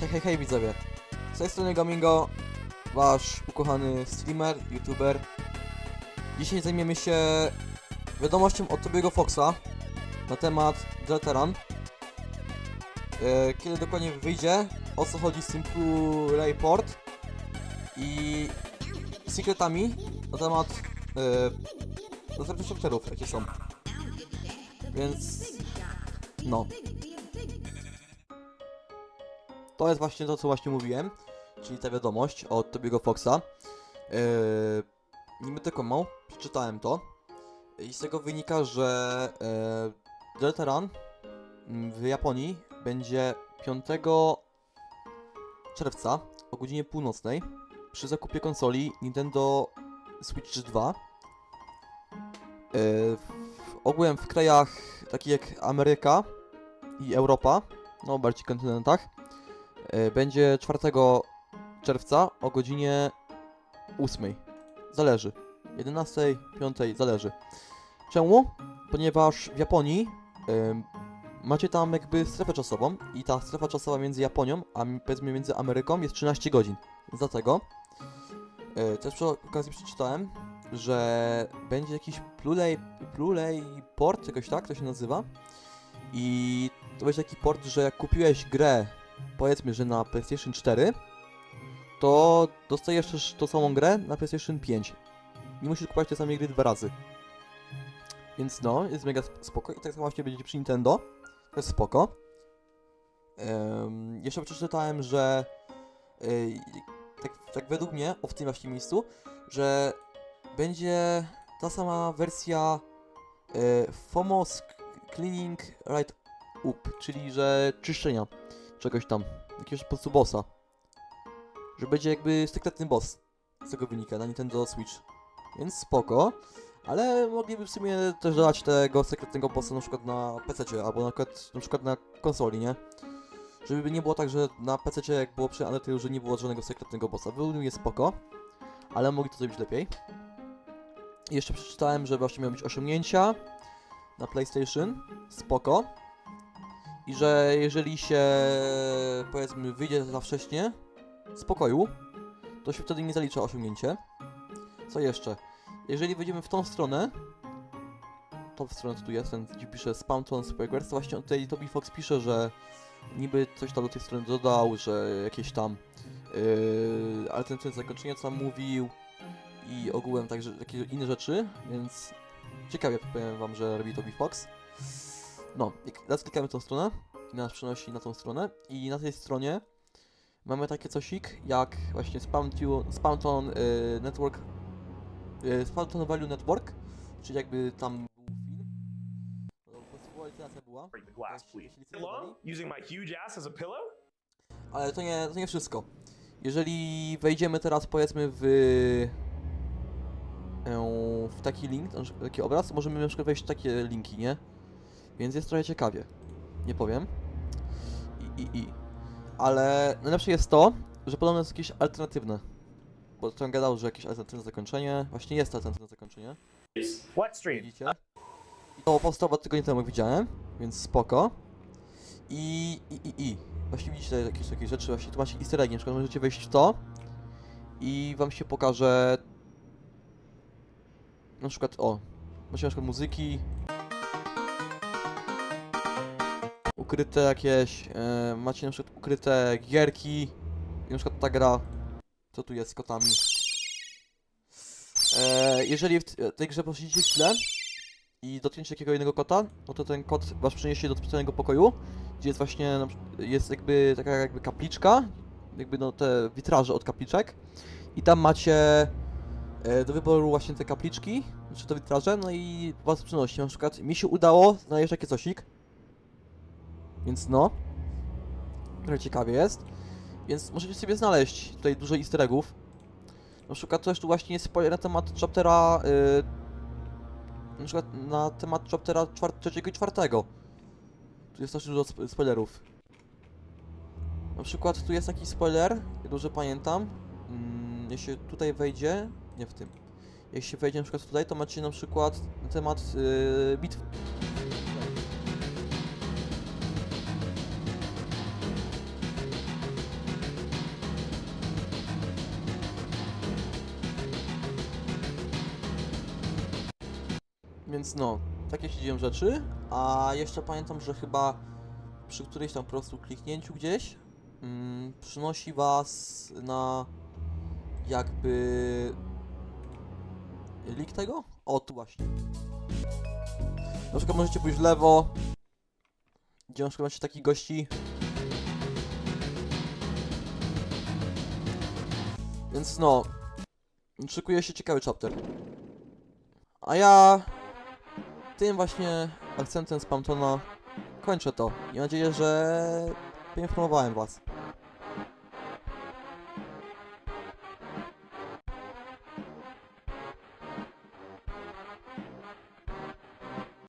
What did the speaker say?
Hej, hej, hej widzowie. Z tej strony Gamingo, wasz ukochany streamer, youtuber. Dzisiaj zajmiemy się wiadomością od Tobiego Foxa na temat Deltaran. E, Kiedy dokładnie wyjdzie, o co chodzi z tym Play Port i secretami na temat e, następnych chapterów, jakie są. Więc no. To jest właśnie to, co właśnie mówiłem, czyli ta wiadomość od Tobiego Foxa. Yy, nie będę kłamał, przeczytałem to i z tego wynika, że yy, Delta Run mm, w Japonii będzie 5 czerwca o godzinie północnej przy zakupie konsoli Nintendo Switch 2. Yy, ogółem w krajach takich jak Ameryka i Europa, no bardziej kontynentach, będzie 4 czerwca o godzinie 8. Zależy. 11, 5, zależy. Czemu? Ponieważ w Japonii em, macie tam jakby strefę czasową i ta strefa czasowa między Japonią, a powiedzmy między Ameryką jest 13 godzin. Dlatego e, też przy okazji przeczytałem, że będzie jakiś Plulej, Plulej port, jakoś tak to się nazywa. I to będzie taki port, że jak kupiłeś grę powiedzmy, że na PlayStation 4, to dostajesz też tą samą grę na PlayStation 5. Nie musisz kupować tej samej gry dwa razy. Więc no, jest mega sp- spoko. I tak samo właśnie będzie przy Nintendo. To jest spoko. Em, jeszcze przeczytałem, że ej, tak, tak według mnie, o w tym właśnie miejscu, że będzie ta sama wersja e, FOMOS Cleaning Right Up, czyli że czyszczenia czegoś tam, jakiegoś po prostu bossa. Że będzie jakby sekretny boss. Z tego wynika na Nintendo Switch. Więc spoko. Ale mogliby w sumie też dodać tego sekretnego bossa na przykład na PC, albo na na przykład na konsoli, nie? Żeby nie było tak, że na PC jak było przy Undertale, że nie było żadnego sekretnego bossa. Według mnie spoko, ale mogli to zrobić lepiej. Jeszcze przeczytałem, że właśnie miały być osiągnięcia na PlayStation. Spoko i że jeżeli się powiedzmy wyjdzie za wcześnie z pokoju, to się wtedy nie zalicza osiągnięcie. Co jeszcze? Jeżeli wejdziemy w tą stronę, tą stronę tu jest, ten gdzie pisze Spawnton Squareworks, to właśnie tutaj Toby Fox pisze, że niby coś tam do tej strony dodał, że jakieś tam yy, alternatywne zakończenia co tam mówił i ogółem także jakieś inne rzeczy, więc ciekawie powiem wam, że robi Toby Fox. No, jak raz klikamy tą stronę i nas przenosi na tą stronę i na tej stronie mamy takie cosik jak właśnie Spawnton, Spawnton y, Network y, Spawnton Value Network, czyli jakby tam był film. No, była? Using my huge ass as a pillow? Ale to nie, to nie wszystko. Jeżeli wejdziemy teraz powiedzmy w e, w taki link, na przykład taki obraz, możemy na przykład wejść w takie linki, nie? Więc jest trochę ciekawie. Nie powiem. I, i, i. Ale najlepsze jest to, że podobno jest jakieś alternatywne. Bo tam gadał, że jakieś alternatywne zakończenie. Właśnie jest alternatywne zakończenie. What stream? Widzicie? I to powstało dwa tygodnie temu, jak widziałem, więc spoko. I, i, i, i. Właśnie widzicie tutaj jakieś takie rzeczy, właśnie tu macie easter eggi, na przykład możecie wejść w to i wam się pokaże na przykład, o, macie na przykład muzyki ukryte jakieś, e, macie na przykład ukryte gierki i na przykład ta gra, co tu jest z kotami. E, jeżeli w t- tej grze posiedzicie chwilę i dotknięcie jakiego innego kota, no to ten kot was przeniesie do specjalnego pokoju, gdzie jest właśnie, jest jakby taka jakby kapliczka, jakby no te witraże od kapliczek i tam macie e, do wyboru właśnie te kapliczki, czy to witraże, no i was przenosi. Na przykład mi się udało znaleźć takie cosik, więc no, trochę ciekawie jest, więc możecie sobie znaleźć tutaj dużo easter eggów. Na przykład też tu właśnie jest spoiler na temat chaptera, yy, na przykład na temat chaptera trzeciego i czwartego. Tu jest też dużo sp- spoilerów. Na przykład tu jest taki spoiler, dobrze pamiętam. Mm, jeśli tutaj wejdzie, nie w tym. Jeśli wejdzie na przykład tutaj, to macie na przykład na temat yy, bitw. Więc no, takie się dzieją rzeczy. A jeszcze pamiętam, że chyba przy którejś tam po prostu kliknięciu gdzieś mm, przynosi was na jakby link tego? O, tu właśnie. Na przykład możecie pójść w lewo, gdzie na przykład macie takich gości. Więc no, szykuje się ciekawy chapter. A ja tym właśnie akcentem z Pamtona kończę to. I mam nadzieję, że poinformowałem was.